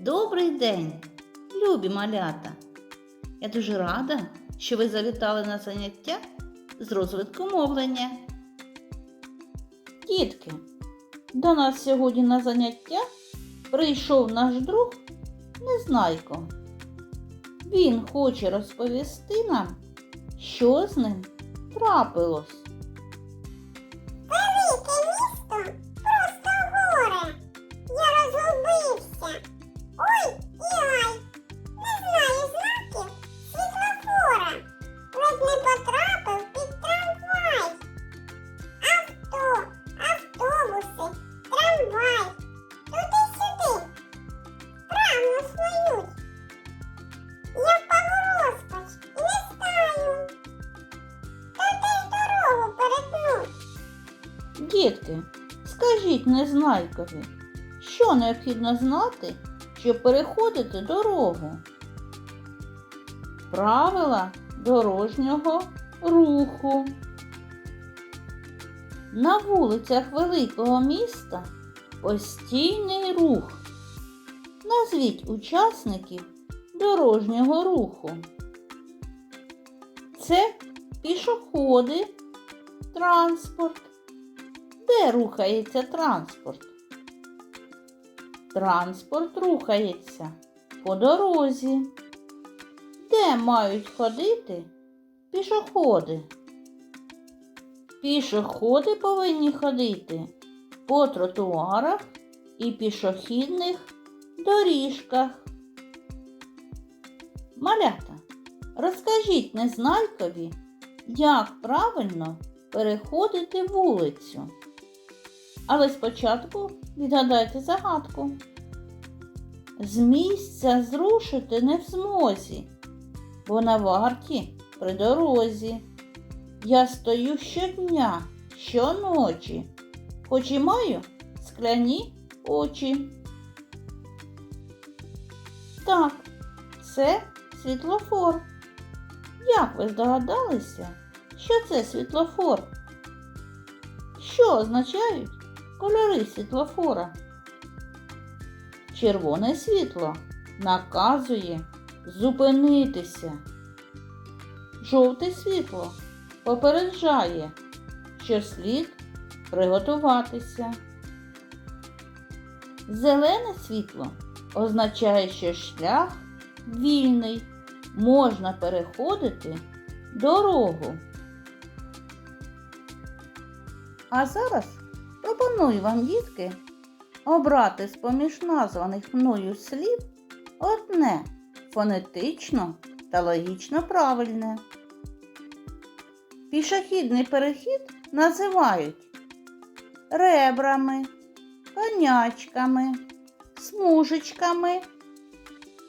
Добрий день, любі малята! Я дуже рада, що ви завітали на заняття з розвитку мовлення. Дітки, до нас сьогодні на заняття прийшов наш друг Незнайко. Він хоче розповісти нам, що з ним трапилось. Дітки, скажіть Незнайкові, що необхідно знати, щоб переходити дорогу? Правила дорожнього руху. На вулицях великого міста постійний рух. Назвіть учасників дорожнього руху. Це пішоходи, транспорт. Де рухається транспорт? Транспорт рухається по дорозі. Де мають ходити пішоходи? Пішоходи повинні ходити по тротуарах і пішохідних доріжках. Малята, розкажіть Незнайкові, як правильно переходити вулицю. Але спочатку відгадайте загадку. З місця зрушити не в змозі, бо на варті при дорозі. Я стою щодня, щоночі, хоч і маю скляні очі. Так, це світлофор. Як ви здогадалися, що це світлофор? Що означають кольори світлофора? Червоне світло наказує зупинитися. Жовте світло попереджає, що слід приготуватися. Зелене світло означає, що шлях вільний, можна переходити дорогу. А зараз пропоную вам, дітки, обрати з поміж названих мною слів одне фонетично та логічно правильне. Пішохідний перехід називають ребрами, конячками, смужечками,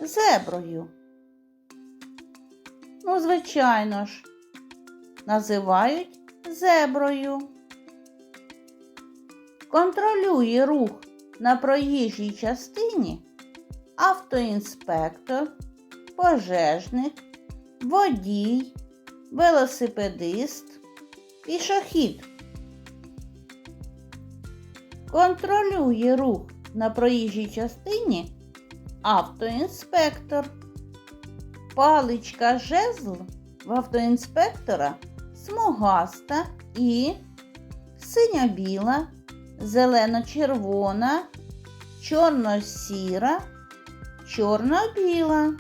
зеброю. Ну, звичайно ж, називають зеброю. Контролює рух на проїжджій частині автоінспектор, пожежник, водій, велосипедист, пішохід. Контролює рух на проїжджій частині автоінспектор. Паличка жезл в автоінспектора смугаста і синьо-біла, зелено-червона, чорно-сіра, чорно-біла.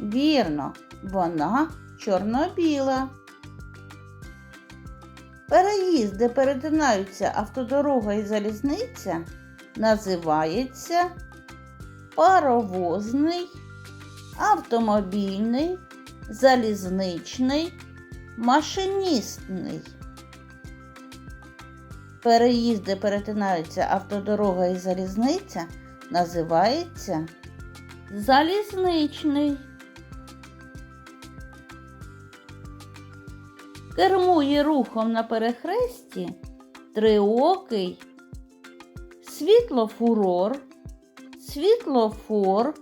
Вірно, вона чорно-біла. Переїзд, де перетинаються автодорога і залізниця, називається паровозний, автомобільний, залізничний, машиністний. Переїзд, де перетинаються автодорога і залізниця, називається залізничний. Кермує рухом на перехресті триокий світлофурор, світлофор,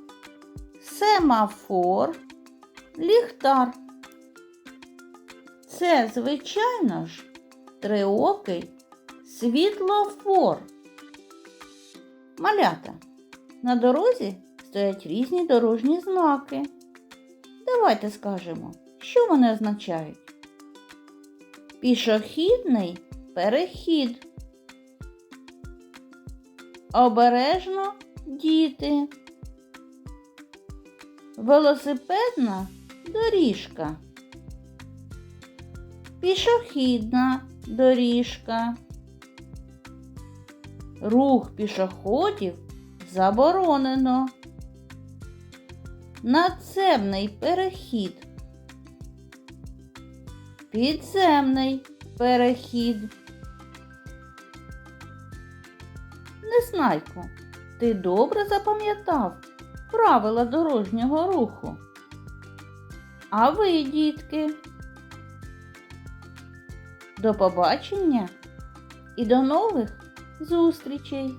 семафор, ліхтар. Це, звичайно ж, триокий світлофор. Малята, На дорозі стоять різні дорожні знаки. Давайте скажемо, що вони означають. Пішохідний перехід. Обережно діти. Велосипедна доріжка. Пішохідна доріжка. Рух пішоходів заборонено. Надземний перехід. Підземний перехід. Незнайко, ти добре запам'ятав правила дорожнього руху. А ви, дітки? До побачення і до нових зустрічей!